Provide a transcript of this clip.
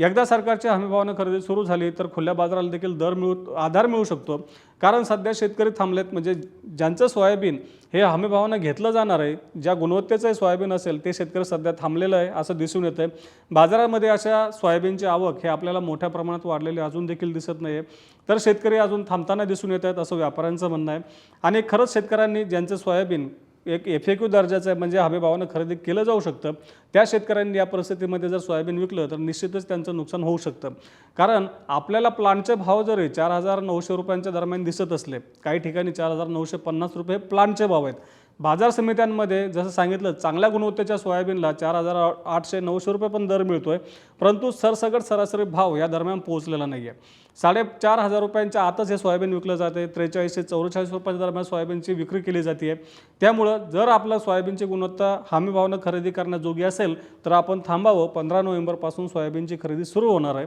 एकदा सरकारची हमीभावानं खरेदी सुरू झाली तर खुल्या बाजाराला देखील दर मिळू आधार मिळू शकतो. कारण सध्या शेतकरी थांबलेत म्हणजे ज्यांचं सोयाबीन हे हमीभावानं घेतलं जाणार आहे ज्या गुणवत्तेचं सोयाबीन असेल ते शेतकरी सध्या थांबलेलं आहे असं दिसून येतं आहे बाजारामध्ये अशा सोयाबीनची आवक हे आपल्याला मोठ्या प्रमाणात वाढलेली अजून देखील दिसत नाही आहे तर शेतकरी अजून थांबताना दिसून येत आहेत असं व्यापाऱ्यांचं म्हणणं आहे. आणि खरंच शेतकऱ्यांनी ज्यांचं सोयाबीन एक एफ ए क्यू दर्जाचं आहे म्हणजे हमीभावानं खरेदी केलं जाऊ शकतं. त्या शेतकऱ्यांनी या परिस्थितीमध्ये जर सोयाबीन विकलं तर निश्चितच त्यांचं नुकसान होऊ शकतं. कारण आपल्याला प्लांटचे भाव जरी चार हजार नऊशे रुपयांच्या दरम्यान दिसत असले काही ठिकाणी चार हजार नऊशे पन्नास रुपये प्लांटचे भाव आहेत. बाजार समित्यांमध्ये जसं सांगितलं चांगल्या गुणवत्तेच्या सोयाबीनला चार हजार आठशे नऊशे रुपये पण दर मिळतोय. परंतु सरसगट सरासरी भाव या दरम्यान पोहोचलेला नाही आहे साडेचार हजार रुपयांच्या आतच हे सोयाबीन विकलं जाते. त्रेचाळीस ते चौवेचाळीस रुपयांच्या दरम्यान सोयाबीनची विक्री केली जाते. त्यामुळं जर आपलं सोयाबीनची गुणवत्ता हमीभावानं खरेदी करण्याजोगी असेल तर आपण थांबावं. पंधरा नोव्हेंबरपासून सोयाबीनची खरेदी सुरू होणार आहे.